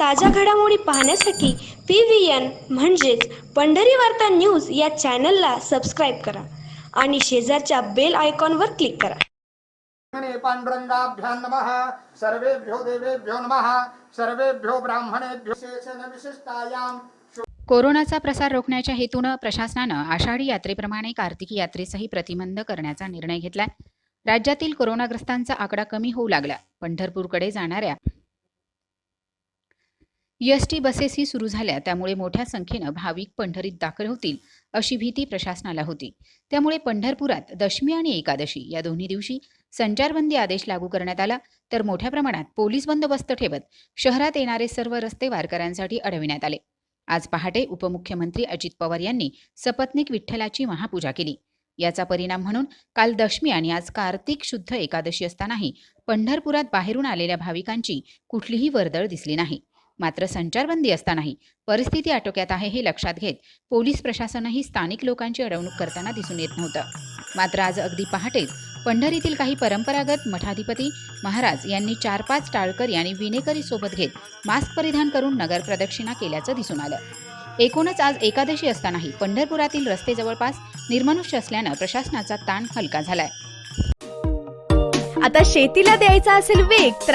ताज्या घडामोडी पाहण्यासाठी पी व्ही एन म्हणजेच पंढरी वार्ता न्यूज या चॅनलला सबस्क्राईब करा आणि शेजारच्या बेल आयकॉनवर क्लिक करा. पांडुरंगाभ्यां नमः. सर्वेभ्यो देवेभ्यो नमः. सर्वेभ्यो ब्राह्मणेभ्यो विशेषण विशिष्टायाम कोरोनाचा प्रसार रोखण्याच्या हेतूनं प्रशासनानं आषाढी यात्रेप्रमाणे कार्तिकी यात्रेसही प्रतिबंध करण्याचा निर्णय घेतलाय. राज्यातील कोरोनाग्रस्तांचा आकडा कमी होऊ लागला. पंढरपूरकडे जाणाऱ्या एस टी बसेसही सुरू झाल्या त्यामुळे मोठ्या संख्येनं भाविक पंढरीत दाखल होतील अशी भीती प्रशासनाला होती. त्यामुळे पंढरपुरात दशमी आणि एकादशी या दोन्ही दिवशी संचारबंदी आदेश लागू करण्यात आला तर मोठ्या प्रमाणात पोलीस बंदोबस्त ठेवत शहरात येणारे सर्व रस्ते वारकऱ्यांसाठी अडविण्यात आले. आज पहाटे उपमुख्यमंत्री अजित पवार यांनी सपत्निक विठ्ठलाची महापूजा केली. याचा परिणाम म्हणून काल दशमी आणि आज कार्तिक शुद्ध एकादशी असतानाही पंढरपुरात बाहेरून आलेल्या भाविकांची कुठलीही वर्दळ दिसली नाही. मात्र संचारबंदी असतानाही परिस्थिती आटोक्यात आहे हे लक्षात घेत पोलीस प्रशासनही स्थानिक लोकांची अडवणूक करताना दिसून येत नव्हतं. मात्र आज अगदी पहाटेच पंढरीतील काही परंपरागत मठाधिपती महाराज यांनी चार पाच टाळकरी आणि विनेकरी सोबत घेत मास्क परिधान करून नगर प्रदक्षिणा केल्याचं दिसून आलं. एकूणच आज एकादशी असतानाही पंढरपुरातील रस्ते जवळपास निर्मनुष्य असल्यानं प्रशासनाचा ताण हलका झालाय. आता शेतीला द्यायचा असेल वेग तर